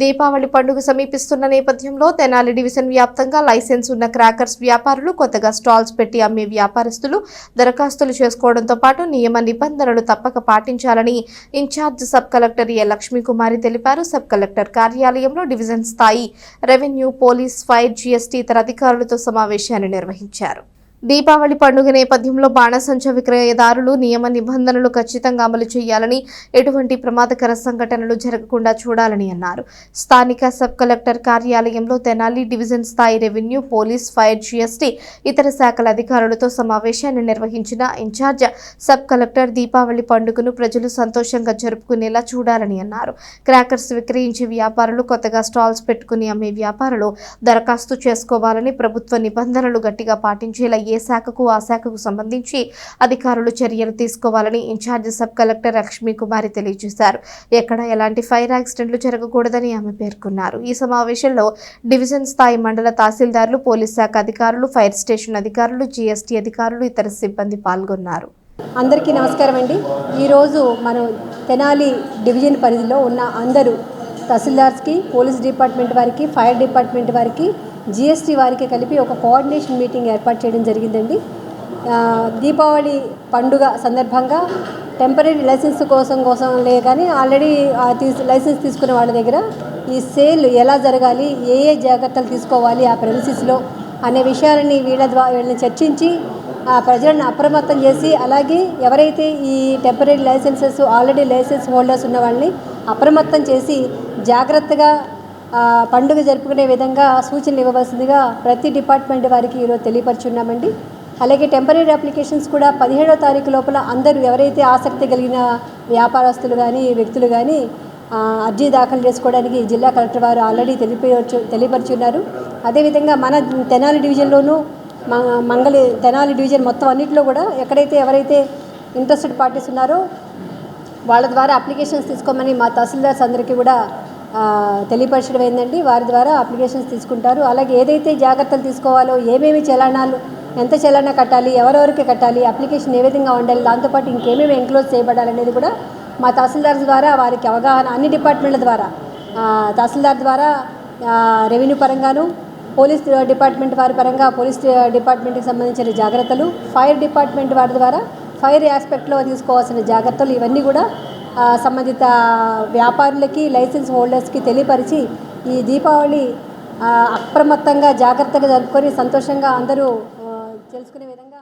దీపావళి పండుగ సమీపిస్తున్న నేపథ్యంలో తెనాలి డివిజన్ వ్యాప్తంగా లైసెన్స్ ఉన్న క్రాకర్స్ వ్యాపారులు కొత్తగా స్టాల్స్ పెట్టి అమ్మే వ్యాపారస్తులు దరఖాస్తులు చేసుకోవడంతో పాటు నియమ నిబంధనలు తప్పక పాటించాలని incharge sub collector A Lakshmikumari తెలిపారు. సబ్ కలెక్టర్ కార్యాలయంలో డివిజన్ స్థాయి రెవెన్యూ పోలీస్ ఫైర్ జీఎస్టీ ఇతర అధికారులతో సమావేశాన్ని నిర్వహించారు. దీపావళి పండుగ నేపథ్యంలో బాణసంచ విక్రయదారులు నియమ నిబంధనలు ఖచ్చితంగా అమలు చేయాలని ఎటువంటి ప్రమాదకర సంఘటనలు జరగకుండా చూడాలని అన్నారు. స్థానిక సబ్ కలెక్టర్ కార్యాలయంలో తెనాలి డివిజన్ స్థాయి రెవెన్యూ పోలీస్ ఫైర్ జీఎస్టీ ఇతర శాఖల అధికారులతో సమావేశాన్ని నిర్వహించిన ఇన్ఛార్జ్ సబ్ కలెక్టర్ దీపావళి పండుగను ప్రజలు సంతోషంగా జరుపుకునేలా చూడాలని అన్నారు. క్రాకర్స్ విక్రయించే వ్యాపారులు కొత్తగా స్టాల్స్ పెట్టుకుని అమ్మే వ్యాపారులు దరఖాస్తు చేసుకోవాలని ప్రభుత్వ నిబంధనలు గట్టిగా పాటించేలా ఏ శాఖకు ఆ శాఖకు సంబంధించి అధికారులు చర్యలు తీసుకోవాలని incharge sub collector Lakshmi Kumari తెలియజేశారు. ఎక్కడ ఎలాంటి ఫైర్ యాక్సిడెంట్లు జరగకూడదని ఆమె పేర్కొన్నారు. ఈ సమావేశంలో డివిజన్ స్థాయి మండల తహసీల్దారులు పోలీస్ శాఖ అధికారులు ఫైర్ స్టేషన్ అధికారులు జీఎస్టీ అధికారులు ఇతర సిబ్బంది పాల్గొన్నారు. అందరికీ నమస్కారం అండి. ఈరోజు మనం తెనాలి డివిజన్ పరిధిలో ఉన్న అందరూ తహసీల్దార్స్కి పోలీస్ డిపార్ట్మెంట్ వారికి ఫైర్ డిపార్ట్మెంట్ వారికి జిఎస్టీ వారికి కలిపి ఒక కోఆర్డినేషన్ మీటింగ్ ఏర్పాటు చేయడం జరిగిందండి. దీపావళి పండుగ సందర్భంగా టెంపరీ లైసెన్స్ కోసం కోసం లే కానీ ఆల్రెడీ తీసు లైసెన్స్ తీసుకునే వాళ్ళ దగ్గర ఈ సేల్ ఎలా జరగాలి ఏ ఏ జాగ్రత్తలు తీసుకోవాలి ఆ ప్రెమిసిస్లో అనే విషయాలని వీళ్ళ ద్వారా వీళ్ళని చర్చించి ఆ ప్రజలను అప్రమత్తం చేసి అలాగే ఎవరైతే ఈ temporary licences already licence holders ఉన్న వాళ్ళని అప్రమత్తం చేసి జాగ్రత్తగా పండుగ జరుపుకునే విధంగా సూచనలు ఇవ్వవలసిందిగా ప్రతి డిపార్ట్మెంట్ వారికి ఈరోజు తెలియపరుచున్నామండి. అలాగే టెంపరీ అప్లికేషన్స్ కూడా పదిహేడో తారీఖు లోపల అందరూ ఎవరైతే ఆసక్తి కలిగిన వ్యాపారస్తులు కానీ వ్యక్తులు కానీ అర్జీ దాఖలు చేసుకోవడానికి జిల్లా కలెక్టర్ వారు ఆల్రెడీ తెలియపరచు తెలియపరుచున్నారు. అదేవిధంగా మన తెనాలి డివిజన్లోనూ మ- మంగళి తెనాలి డివిజన్ మొత్తం అన్నింటిలో కూడా ఎక్కడైతే ఎవరైతే ఇంట్రెస్టెడ్ పార్టీస్ ఉన్నారో వాళ్ళ ద్వారా అప్లికేషన్స్ తీసుకోమని మా తహసీల్దార్స్ అందరికీ కూడా తెలియపరచడం ఏంటండి వారి ద్వారా అప్లికేషన్స్ తీసుకుంటారు. అలాగే ఏదైతే జాగ్రత్తలు తీసుకోవాలో ఏమేమి చలానాలు ఎంత చలానా కట్టాలి ఎవరెవరికి కట్టాలి అప్లికేషన్ ఏ విధంగా ఉండాలి దాంతోపాటు ఇంకేమేమి ఎంక్లోజ్ చేయబడాలనేది కూడా మా తహసీల్దార్ ద్వారా వారికి అవగాహన అన్ని డిపార్ట్మెంట్ల ద్వారా తహసీల్దార్ ద్వారా రెవెన్యూ పరంగాను పోలీస్ డిపార్ట్మెంట్ వారి పరంగా పోలీస్ డిపార్ట్మెంట్కి సంబంధించిన జాగ్రత్తలు ఫైర్ డిపార్ట్మెంట్ వారి ద్వారా ఫైర్ ఆస్పెక్ట్లో తీసుకోవాల్సిన జాగ్రత్తలు ఇవన్నీ కూడా సంబంధిత వ్యాపారులకి లైసెన్స్ హోల్డర్స్కి తెలియపరిచి ఈ దీపావళి అప్రమత్తంగా జాగ్రత్తగా జరుపుకొని సంతోషంగా అందరూ తెలుసుకునే విధంగా